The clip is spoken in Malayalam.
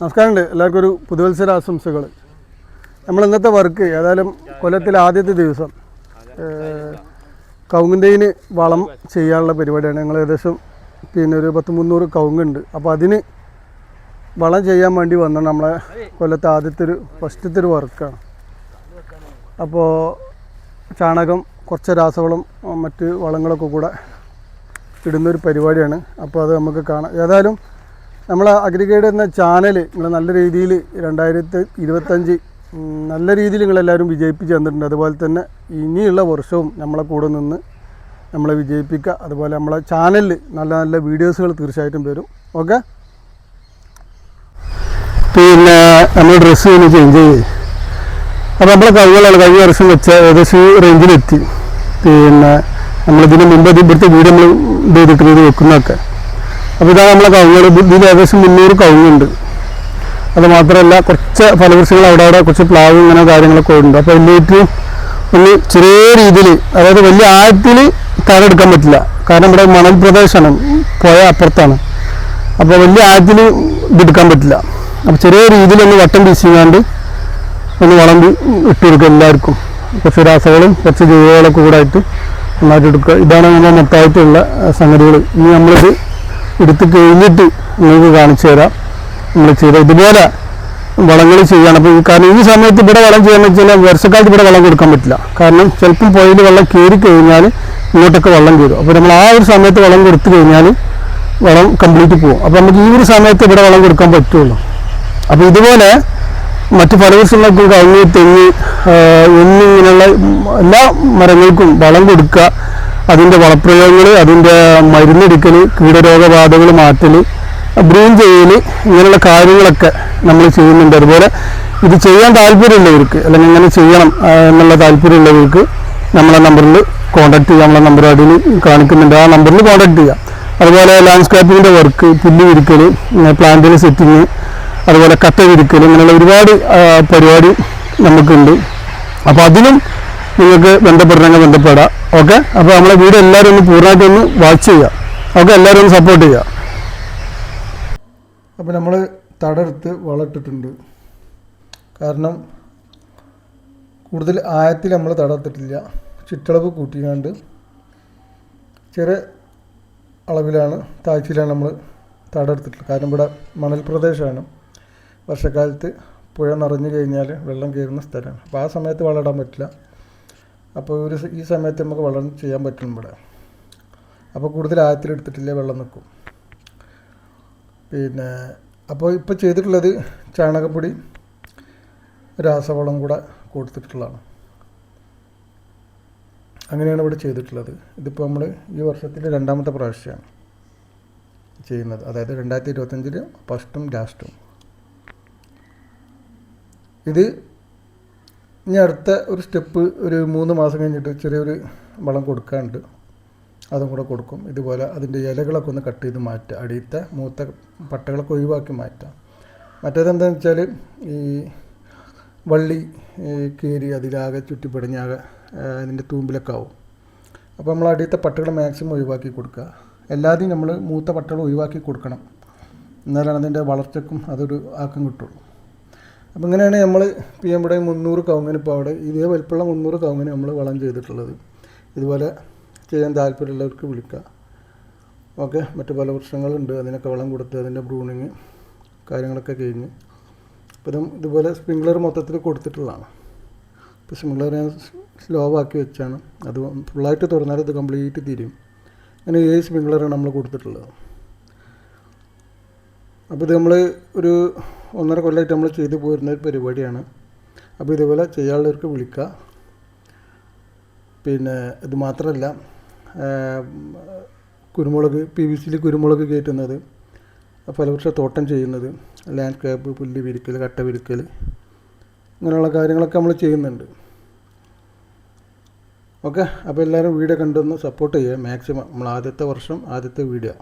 നമസ്കാരമുണ്ട്. എല്ലാവർക്കും ഒരു പുതുവത്സര ആശംസകൾ. നമ്മൾ ഇന്നത്തെ വർക്ക് ഏതായാലും കൊല്ലത്തിലെ ആദ്യത്തെ ദിവസം കവുങ്ങിന്റെയിന് വളം ചെയ്യാനുള്ള പരിപാടിയാണ്. ഞങ്ങൾ ഏകദേശം പിന്നെ ഒരു പത്ത് മുന്നൂറ് കവുങ്ങുണ്ട്. അപ്പോൾ അതിന് വളം ചെയ്യാൻ വേണ്ടി വന്ന നമ്മളെ കൊല്ലത്തെ ആദ്യത്തെ ഒരു ഫസ്റ്റത്തെ ഒരു വർക്കാണ്. അപ്പോൾ ചാണകം കുറച്ച് രാസവളം മറ്റ് വളങ്ങളൊക്കെ കൂടെ ഇടുന്നൊരു പരിപാടിയാണ്. അപ്പോൾ അത് നമുക്ക് കാണാം. ഏതായാലും നമ്മൾ അഗ്രിഗൈഡ് എന്ന ചാനൽ നിങ്ങൾ നല്ല രീതിയിൽ രണ്ടായിരത്തി ഇരുപത്തഞ്ച് നല്ല രീതിയിൽ നിങ്ങളെല്ലാവരും വിജയിപ്പിച്ച് തന്നിട്ടുണ്ട്. അതുപോലെ തന്നെ ഇനിയുള്ള വർഷവും നമ്മളെ കൂടെ നിന്ന് നമ്മളെ വിജയിപ്പിക്കുക. അതുപോലെ നമ്മളെ ചാനലിൽ നല്ല നല്ല വീഡിയോസുകൾ തീർച്ചയായിട്ടും വരും. ഓക്കെ പിന്നെ നമ്മൾ ഡ്രസ്സ് ഒന്ന് ചേഞ്ച് ചെയ്ത് അപ്പോൾ നമ്മളെ കവികളാണ് കഴിഞ്ഞ വർഷം വെച്ച ഏകദേശം റേഞ്ചിലെത്തി പിന്നെ നമ്മളിതിന് മുമ്പ് ഇവിടുത്തെ വീട് നമ്മൾ ഇത് ചെയ്തിട്ട് വെക്കുന്നതൊക്കെ. അപ്പോൾ ഇതാണ് നമ്മളെ കവുങ്ങൾ ഇതിൽ ഏകദേശം മുന്നൂറ് കവുങ്ങുണ്ട്. അത് മാത്രമല്ല കുറച്ച് ഫലവൃക്ഷങ്ങൾ അവിടെ അവിടെ കുറച്ച് പ്ലാവ് ഇങ്ങനെ കാര്യങ്ങളൊക്കെ ഉണ്ട്. അപ്പോൾ അതിലേക്ക് ഒന്ന് ചെറിയ രീതിയിൽ അതായത് വലിയ ആഴത്തിൽ തറയെടുക്കാൻ പറ്റില്ല. കാരണം ഇവിടെ മണൽ പ്രദേശമാണ് പുഴ അപ്പുറത്താണ്. അപ്പോൾ വലിയ ആഴത്തിൽ ഇതെടുക്കാൻ പറ്റില്ല. അപ്പോൾ ചെറിയ രീതിയിൽ ഒന്ന് വട്ടം വീശിങ്ങാണ്ട് ഒന്ന് വളം ഇട്ട് കൊടുക്കുക എല്ലാവർക്കും. കുറച്ച് രാസകളും കുറച്ച് ജൈവവളമൊക്കെ കൂടെ ആയിട്ട് നന്നായിട്ട് എടുക്കുക. ഇതാണ് നമ്മൾ മൊത്തമായിട്ടുള്ള സംഗതികൾ. ഇനി നമ്മളിത് എടുത്ത് കഴിഞ്ഞിട്ട് നിങ്ങൾക്ക് കാണിച്ചു തരാം. നമ്മൾ ചെയ്ത ഇതുപോലെ വളങ്ങൾ ചെയ്യണം അപ്പോൾ കാരണം ഈ സമയത്ത് ഇവിടെ വളം ചെയ്യാന്ന് വെച്ചാൽ വർഷക്കാലത്ത് ഇവിടെ വളം കൊടുക്കാൻ പറ്റില്ല. കാരണം ചിലപ്പം പുഴയിൽ വെള്ളം കയറി കഴിഞ്ഞാൽ ഇങ്ങോട്ടൊക്കെ വെള്ളം കയറും. അപ്പോൾ നമ്മൾ ആ ഒരു സമയത്ത് വളം കൊടുത്തു കഴിഞ്ഞാൽ വളം കംപ്ലീറ്റ് പോകും. അപ്പോൾ നമുക്ക് ഈ ഒരു സമയത്ത് ഇവിടെ വളം കൊടുക്കാൻ പറ്റുള്ളൂ. അപ്പോൾ ഇതുപോലെ മറ്റ് ഫലവൃക്ഷങ്ങൾക്കും കവുങ്ങ് തെങ്ങ് എന്നിങ്ങനെയുള്ള എല്ലാ മരങ്ങൾക്കും വളം കൊടുക്കുക. അതിന്റെ വളപ്രയോഗങ്ങൾ അതിന്റെ മരുന്നെടുക്കൽ കീടരോഗബാധകൾ മാറ്റൽ ബ്രീൻ ചെയ്യൽ ഇങ്ങനെയുള്ള കാര്യങ്ങളൊക്കെ നമ്മൾ ചെയ്യുന്നുണ്ട്. അതുപോലെ ഇത് ചെയ്യാൻ താല്പര്യമുള്ളവർക്ക് അല്ലെങ്കിൽ ഇങ്ങനെ ചെയ്യണം എന്നുള്ള താല്പര്യമുള്ളവർക്ക് നമ്മളെ നമ്പറിൽ കോൺടാക്ട് ചെയ്യാം. നമ്മളെ നമ്പർ അടിയിൽ കാണിക്കുന്നുണ്ട്. ആ നമ്പറിൽ കോൺടാക്ട് ചെയ്യാം. അതുപോലെ ലാൻഡ്സ്കേപ്പിങ്ങിന്റെ വർക്ക് പുല്ല് വിരിക്കൽ പ്ലാന്റിന് സെറ്റിങ് അതുപോലെ കട്ട വിരിക്കൽ ഇങ്ങനെയുള്ള ഒരുപാട് പരിപാടി നമുക്കുണ്ട്. അപ്പോൾ അതിനും നിങ്ങൾക്ക് ബന്ധപ്പെടണമെങ്കിൽ ബന്ധപ്പെടാം. ഓക്കെ? അപ്പോൾ നമ്മളെ വീഡിയോ എല്ലാവരും ഒന്ന് പൂർണമായിട്ട് ഒന്ന് വാച്ച് ചെയ്യുക ഓക്കെ? എല്ലാവരും ഒന്ന് സപ്പോർട്ട് ചെയ്യുക അപ്പോൾ നമ്മൾ തടർത്ത് വളട്ടിട്ടുണ്ട് കാരണം കൂടുതൽ ആയത്തിൽ നമ്മൾ തടർത്തിട്ടില്ല ചുറ്റളവ് കൂട്ടിയാണ്ട് ചെറിയ അളവിലാണ് താഴ്ചയിലാണ് നമ്മൾ തടർത്തിട്ടുള്ളത് കാരണം ഇവിടെ മണൽ പ്രദേശമാണ്. വർഷക്കാലത്ത് പുഴ നിറഞ്ഞു കഴിഞ്ഞാൽ വെള്ളം കയറുന്ന സ്ഥലമാണ്. അപ്പോൾ ആ സമയത്ത് വളരാൻ പറ്റില്ല. അപ്പോൾ ഒരു ഈ സമയത്ത് നമുക്ക് വെള്ളം ചെയ്യാൻ പറ്റും ഇവിടെ. അപ്പോൾ കൂടുതൽ ആഴത്തിലെടുത്തിട്ടില്ലേ വെള്ളം നിൽക്കും. പിന്നെ അപ്പോൾ ഇപ്പോൾ ചെയ്തിട്ടുള്ളത് ചാണകപ്പൊടി രാസവളം കൂടെ കൊടുത്തിട്ടുള്ളതാണ്. അങ്ങനെയാണ് ഇവിടെ ചെയ്തിട്ടുള്ളത്. ഇതിപ്പോൾ നമ്മൾ ഈ വർഷത്തിന്റെ രണ്ടാമത്തെ പ്രാവശ്യമാണ് ചെയ്യുന്നത്. അതായത് രണ്ടായിരത്തി ഇരുപത്തഞ്ചിൽ ഫസ്റ്റും ലാസ്റ്റും ഇത് ഇനി അടുത്ത ഒരു സ്റ്റെപ്പ് ഒരു മൂന്ന് മാസം കഴിഞ്ഞിട്ട് ചെറിയൊരു വളം കൊടുക്കാനുണ്ട്. അതും കൂടെ കൊടുക്കും. ഇതുപോലെ അതിന്റെ ഇലകളൊക്കെ ഒന്ന് കട്ട് ചെയ്ത് മാറ്റുക. അടിയത്തെ മൂത്ത പട്ടകളൊക്കെ ഒഴിവാക്കി മാറ്റാം മറ്റേതെന്താണെന്ന് വെച്ചാൽ ഈ വള്ളി കീറി അതിലാകെ ചുറ്റിപ്പടിഞ്ഞാകെ അതിന്റെ തൂമ്പിലൊക്കെ ആവും. അപ്പോൾ നമ്മൾ അടിയത്തെ പട്ടകൾ മാക്സിമം ഒഴിവാക്കി കൊടുക്കുക. എല്ലാതെയും നമ്മൾ മൂത്ത പട്ടകൾ ഒഴിവാക്കി കൊടുക്കണം. എന്നാലാണ് അതിന്റെ വളർച്ചക്കും അതൊരു ആക്കം കിട്ടുള്ളൂ. അപ്പോൾ ഇങ്ങനെയാണ് നമ്മൾ ഇപ്പോൾ ഇവിടെ മുന്നൂറ് കവുങ്ങിന് ഇപ്പോൾ അവിടെ ഇതേ വലിപ്പമുള്ള മുന്നൂറ് കവുങ്ങിന് നമ്മൾ വളം ചെയ്തിട്ടുള്ളത്. ഇതുപോലെ ചെയ്യാൻ താല്പര്യമുള്ളവർക്ക് വിളിക്കുക ഓക്കെ മറ്റു പല വൃക്ഷങ്ങളുണ്ട് അതിനൊക്കെ വളം കൊടുത്ത് അതിന്റെ ബ്രൂണിങ് കാര്യങ്ങളൊക്കെ കഴിഞ്ഞ്. ഇപ്പം ഇതും ഇതുപോലെ സ്പ്രിംഗ്ലർ മൊത്തത്തിൽ കൊടുത്തിട്ടുള്ളതാണ്. ഇപ്പോൾ സ്പ്രിംഗ്ലർ ഞാൻ സ്ലോ ആക്കി വെച്ചാണ്. അത് ഫുള്ളായിട്ട് തുറന്നാൽ ഇത് കംപ്ലീറ്റ് തിരിയും. അങ്ങനെ ഏഴ് സ്പ്രിംഗ്ലറാണ് നമ്മൾ കൊടുത്തിട്ടുള്ളത്. അപ്പോൾ ഇത് നമ്മൾ ഒരു ഒന്നര കൊല്ലമായിട്ട് നമ്മൾ ചെയ്തു പോരുന്ന ഒരു പരിപാടിയാണ്. അപ്പോൾ ഇതുപോലെ ചെയ്യാനുള്ളവർക്ക് വിളിക്കുക. പിന്നെ ഇത് മാത്രമല്ല കുരുമുളക് പി വി സിയിൽ കുരുമുളക് കയറ്റുന്നത് ഫലവൃക്ഷ തോട്ടം ചെയ്യുന്നത് ലാൻഡ്സ്കേപ്പ് പുല്ല് വിരിക്കൽ കട്ട വിരിക്കൽ ഇങ്ങനെയുള്ള കാര്യങ്ങളൊക്കെ നമ്മൾ ചെയ്യുന്നുണ്ട്. ഓക്കെ? അപ്പോൾ എല്ലാവരും വീഡിയോ കണ്ടൊന്ന് സപ്പോർട്ട് ചെയ്യുക. മാക്സിമം നമ്മൾ ആദ്യത്തെ വർഷം ആദ്യത്തെ വീഡിയോ.